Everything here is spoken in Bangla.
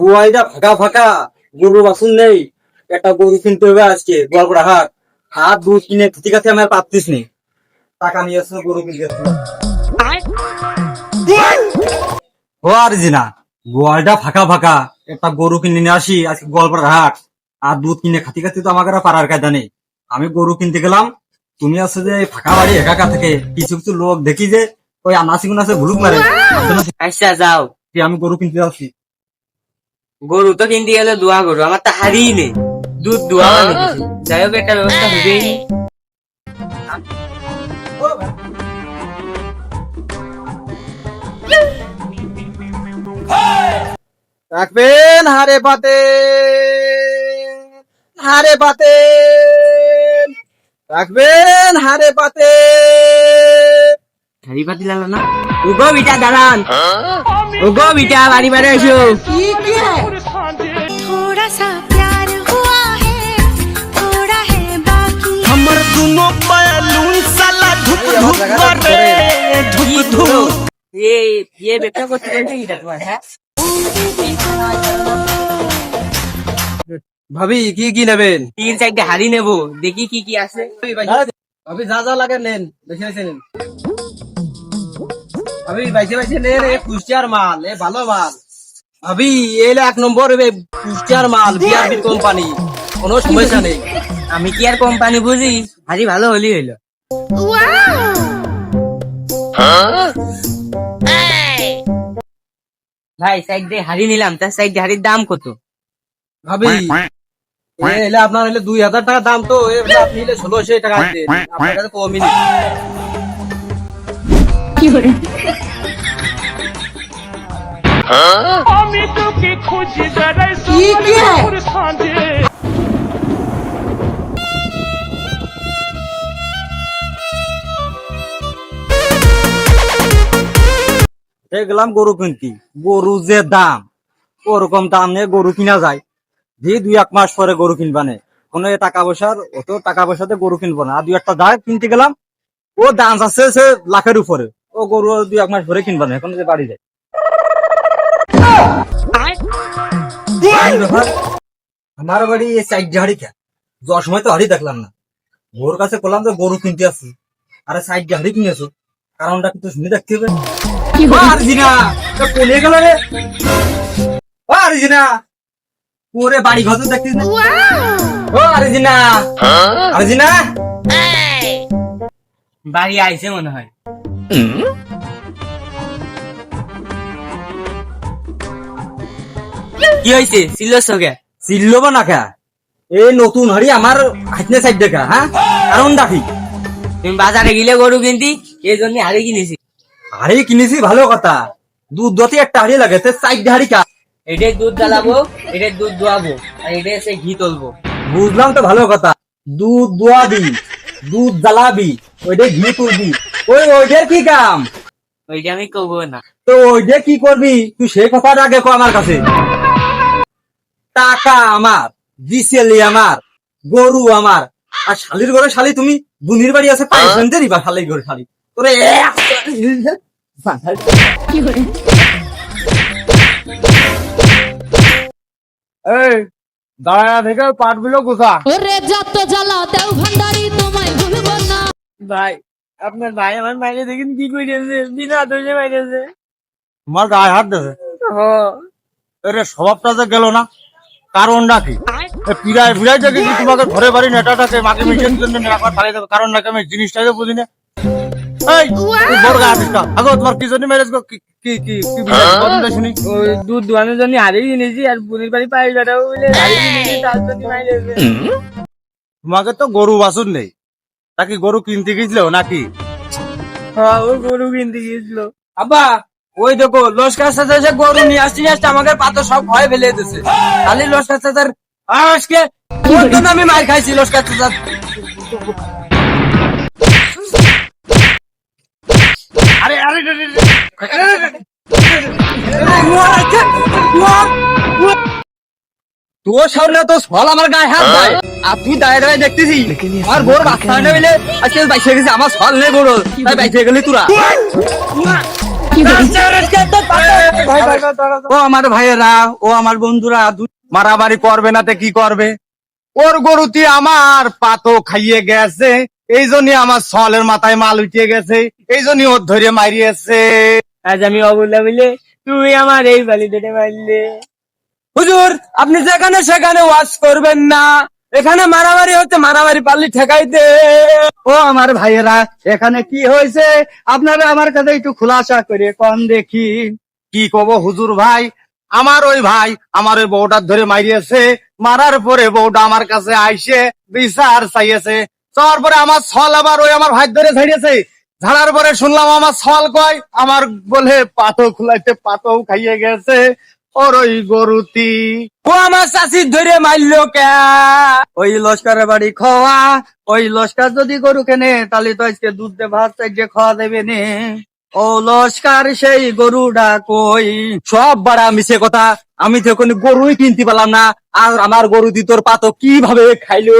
বুয়াইটা ফাঁকা ফাঁকা গরু বাসুন নেই। একটা গরু কিনতে হবে আজকে গোয়ালপাড়া হাট। হাত দুধ কিনে ঠিক আছে আমার পাচ্ছিস নি টাকা নিয়ে আসছে গরু কিনতে ও আর জি না গোয়ালটা ফাঁকা ফাঁকা একটা গরু কিনে নিয়ে আসি আজকে গোয়ালপাড়া হাট। আর দুধ কিনে খাতি খাতি তো আমাকে আর পাড়ার কায়দা নেই। আমি গরু কিনতে গেলাম তুমি আছে যে ফাঁকা বাড়ি একা একা থেকে। কিছু কিছু লোক দেখি যে ওই আনাসি গুনাসে ভুলুক মারে। আচ্ছা যাও। আমি গরু কিনতে যাচ্ছি। গরু তো কিনতে গেলে দোয়া গরু আমার তো হারিয়ে নেই দুধ দোয়া মানে কিছু। যাই হোক একটা ব্যবস্থা হবেই রাখবেন হারে পাতে হারে পাতে রাখবেন হারে পাতে। হারি পাতি লালো না উগো বিটা দাঁড়ান উগো বিটা বাড়ি বাড়ি এসো थोड़ा सा प्यार हुआ है थोड़ा है बाकी हमर दुनो बैलून साला धुक धुक करे धुक धुक ये ये ব্যবসা করতে বলছে কিটা তোমার হ্যাঁ ভাবি কি কি নেবেন তিন চারটে হাড়ি নেবো দেখি কি কি আছে ভাবি যা যা লাগে নেন বেশি বেশি নেন কুষ্টিয়ার মাল, এ ভালো মাল। এলে এক নম্বর মাল, বিআরবি কোম্পানি, কোনো সমস্যা নেই। আমি কি আর কোম্পানি বুঝি? ভালো হলি হইল। ভাই সাইড দিয়ে হাড়ি নিলাম তার সাইড দিয়ে হাড়ির দাম কত? ভাবি, এলে আপনার হলে দুই হাজার টাকা দাম তো আপনি হলে ষোলোশো টাকা আপনার কাছে কমই নেই। আমি তোকে খুঁজি বেড়াই সাঁঝে গেলাম গরু কিনতি। গরু যে দাম ওরকম দাম নিয়ে গরু কিনা যায়। যে দুই এক মাস পরে গরু কিনবা নে। কোনো টাকা পয়সার অত টাকা পয়সাতে গরু কিনবো না। আর দুই একটা যায় কিনতে গেলাম ও দাম আছে সে লাখের উপরে। ও গরু দুই এক মাস পরে কিনবা না এখন যে বাড়ি যায়। আমার বাড়ি এই সাইড হাড়ি খা যাওয়ার সময় তো হাড়ি দেখলাম না। ওর কাছে বললাম যে গরু কিনতে আসছি আরে সাইড হাড়ি কিনেছো কারণটা কিন্তু শুনে দেখতে হবে। কোনে গেল রে? বাড়ি ঘর আরজিনা বাড়ি আইছে মনে হয়। কি হয়েছে ছিল সঙ্গে চিল্লো বা না খা এই নতুন হাড়ি আমার হাইটনে সাইড দেখা হ্যাঁ কারণ ডাকি তুমি বাজারে গেলে গরু কিনতি এই জন্য হাড়ি কিনেছি। হাড়ি কিনেছি ভালো কথা। দুধ দতে একটা হাড়ি লাগে সাইড হাড়ি খা এটাই দুধ জ্বালাবো এটাই দুধ দোয়াবো আর এটা এসে ঘি তুলবো। বুঝলাম তো ভালো কথা। দুধ দোয়াবি দুধ জ্বালাবি ওইটা ঘি তুলবি। ওই ওইটার কি কাম? ওইটা আমি করব না। তো ওইটা কি করবি? তুই সেই কথাটা আগে কো আমার কাছে। টাকা আমার বিসেলি আমার গরু আমার। আর শালির ঘরে শালি তুমি বুনির বাড়ি আছে পাইছেন দেরি বা শালির ঘরে শালি। তোরে এই দাঁড়া থেকে পাটগুলো গোসা ওরে যত জ্বালা দেও ভান্ডারি তোমায় ভুলব না। ভাই আপনার ভাই আমার মাইনে দেখেন কি করেছে বিনা দোষে মাইনেছে তোমার গায়ে হাত দেবে এরে স্বভাবটা যে গেল না কারণটা কি? এ পিড়ায় পিড়াই দেখে কি তোমাকে ঘরে বাড়ি নেটাটাকে মাকে মিশন জন্য একবার পালিয়ে দেবে কারণ নাকি আমি জিনিসটাই তো বুঝি না। এই তুই বড় গায়ে হাত দিস আগো তোমার কি জন্য ম্যারেজ কি কি কি কি বিষয়? বলুন তো শুনি। ওই দুধ দোয়ানোর জন্য হারিয়ে কিনেছি আর বুনির বাড়ি পাই বলে হারিয়ে কিনেছি তার জন্য মাইনেছে তোমাকে তো গরু বাছুর নেই। নাকি গরু কিনতে গেছিল নাকি হ্যাঁ ও গরু কিনতে গিয়েছিল আব্বা ওই দেখো লস্কার সাথে যে গরু নিয়ে আসছি আসছে আমাকে পাতো সব ভয় ফেলে দিতেছে খালি লস্কার সাথে আজকে ওর জন্য আমি মার খাইছি লস্কার সাথে আরে আরে আরে, আরে, তোর সামনে তো সল আমার গায়ে হাত দেয়। আর তুই দাঁড়িয়ে দাঁড়িয়ে দেখতেছি আমার বোর বাচ্চা হয় না বলে আজকে বাইসে গেছে আমার সল নেই বড় তাই বাইসে গেলি তোরা। ও আমার ভাইয়েরা ও আমার বন্ধুরা মারামারি করবে না তে কি করবে? ওর গরুটি আমার পাতো খাইয়ে গেছে এই জন্যই আমার সলের মাথায় মাল উঠিয়ে গেছে এই জন্যই ওর ধরে মারিয়েছে। আজ আমি অবুলা বলে তুই আমার এই বালি ধরে মারলে। হুজুর, আপনি যেখানে সেখানে ওয়াশ করবেন না। এখানে মারামারি হচ্ছে, মারামারি পাল্লি ঠেকাই দে। ও আমার ভাইয়েরা, এখানে কি হয়েছে? আপনারা আমার কাছে একটু খুলাসা করে কম দেখি। কি কব হুজুর ভাই? আমার ওই ভাই আমার ওই বউটার ধরে মারিয়েছে। মারার পরে বউটা আমার কাছে আইসে, বিচার চাইয়েছে। চাওয়ার পরে আমার ছল আবার ওই আমার ভাই ধরে ঝাড়িয়েছে। ঝাড়ার পরে শুনলাম আমার ছল কয়, আমার বলে পাতো খুলাইতে পাতো খাইয়ে গেছে। ওর ওই গরুতি। ও আমার চাষি ধরে মারলো কে? ওই লস্করের বাড়ি খাওয়া ওই লস্কর যদি গরু কেনে তাহলে তো আজকে দুধ দে ভাত চাইছে খাওয়া দেবে নে। ও লস্কর সেই গরুটা কই? সব বাড়া মিশে কথা। আমি তো কোনো গরুই কিনতে পারলাম না। আর আমার গরু দি তোর পাতো কীভাবে খাইলো?